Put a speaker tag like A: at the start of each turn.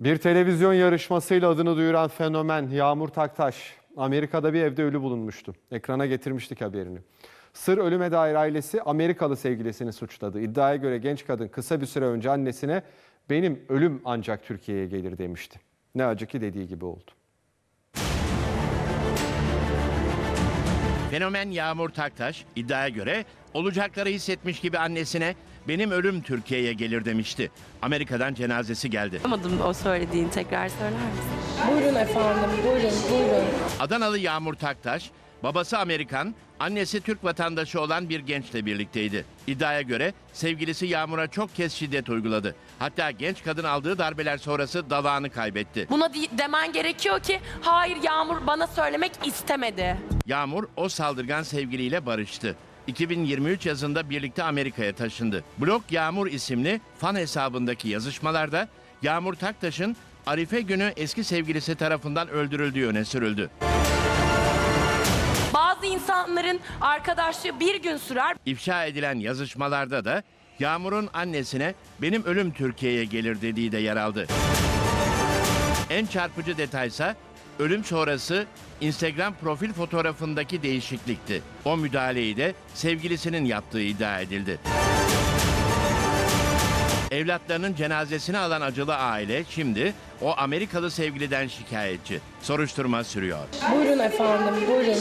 A: Bir televizyon yarışmasıyla adını duyuran fenomen Yağmur Taktaş, Amerika'da bir evde ölü bulunmuştu. Ekrana getirmiştik haberini. Sır ölüme dair ailesi Amerikalı sevgilisini suçladı. İddiaya göre genç kadın kısa bir süre önce annesine benim ölüm ancak Türkiye'ye gelir demişti. Ne acı ki dediği gibi oldu.
B: Fenomen Yağmur Taktaş iddiaya göre olacakları hissetmiş gibi annesine benim ölüm Türkiye'ye gelir demişti. Amerika'dan cenazesi geldi.
C: Anlamadım o söylediğini tekrar söyler misin?
D: Buyurun efendim, buyurun, buyurun.
B: Adanalı Yağmur Taktaş, babası Amerikan, annesi Türk vatandaşı olan bir gençle birlikteydi. İddiaya göre sevgilisi Yağmur'a çok kez şiddet uyguladı. Hatta genç kadın aldığı darbeler sonrası dalağını kaybetti.
C: Buna di- demen gerekiyor ki hayır Yağmur bana söylemek istemedi.
B: Yağmur o saldırgan sevgiliyle barıştı. 2023 yazında birlikte Amerika'ya taşındı. Blog Yağmur isimli fan hesabındaki yazışmalarda Yağmur Taktaş'ın Arife günü eski sevgilisi tarafından öldürüldüğü öne sürüldü.
C: Bazı insanların arkadaşlığı bir gün sürer.
B: İfşa edilen yazışmalarda da Yağmur'un annesine benim ölüm Türkiye'ye gelir dediği de yer aldı. En çarpıcı detaysa ölüm sonrası Instagram profil fotoğrafındaki değişiklikti. O müdahaleyi de sevgilisinin yaptığı iddia edildi. Evlatlarının cenazesini alan acılı aile şimdi o Amerikalı sevgiliden şikayetçi. Soruşturma sürüyor.
D: Buyurun efendim, buyurun.